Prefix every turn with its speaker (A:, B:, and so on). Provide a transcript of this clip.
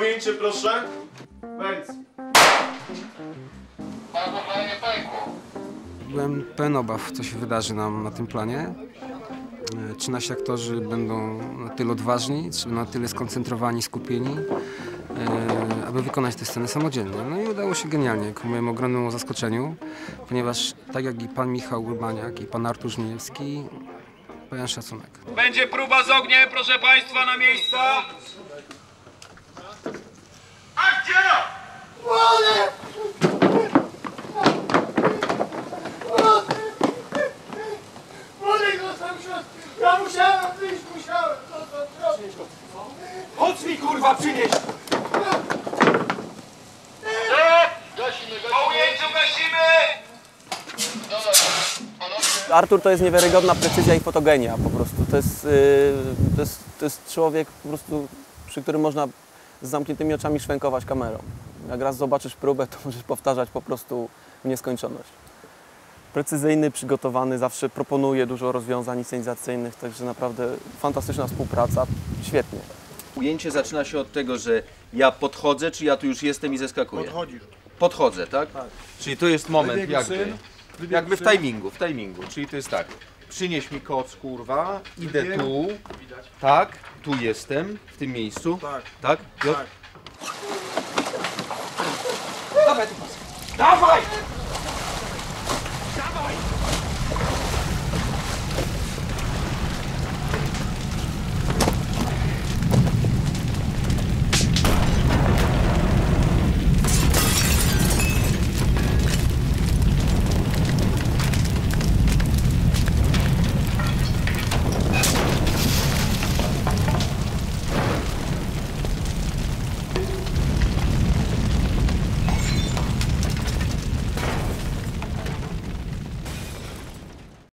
A: ujęcie proszę. Wejdź.
B: Byłem pełen obaw, co się wydarzy nam na tym planie. E, Czy nasi aktorzy będą na tyle odważni, czy na tyle skoncentrowani, skupieni, e, aby wykonać tę scenę samodzielnie. No i udało się genialnie, ku mojemu ogromnemu zaskoczeniu, ponieważ tak jak i pan Michał Urbaniak i pan Artur Żmijewski, pełen szacunek.
C: Będzie próba z ogniem, proszę Państwa, na miejsca.
D: Artur to jest niewiarygodna precyzja i fotogenia po prostu. To jest, yy, to jest, to jest człowiek po prostu, przy którym można z zamkniętymi oczami szwękować kamerą. Jak raz zobaczysz próbę, to możesz powtarzać po prostu w nieskończoność. Precyzyjny, przygotowany, zawsze proponuje dużo rozwiązań scenizacyjnych, także naprawdę fantastyczna współpraca, świetnie.
E: Ujęcie zaczyna się od tego, że ja podchodzę, czy ja tu już jestem i zeskakuję?
A: Podchodzisz.
E: Podchodzę, tak? Czyli to jest moment
A: Wybiegł
E: jakby,
A: syn,
E: jakby w timingu, w timingu. Czyli to jest tak, przynieś mi koc, kurwa, idę
A: Wybiegł.
E: tu, tak, tu jestem, w tym miejscu,
A: Tak.
E: tak? Piotr?
A: Tak.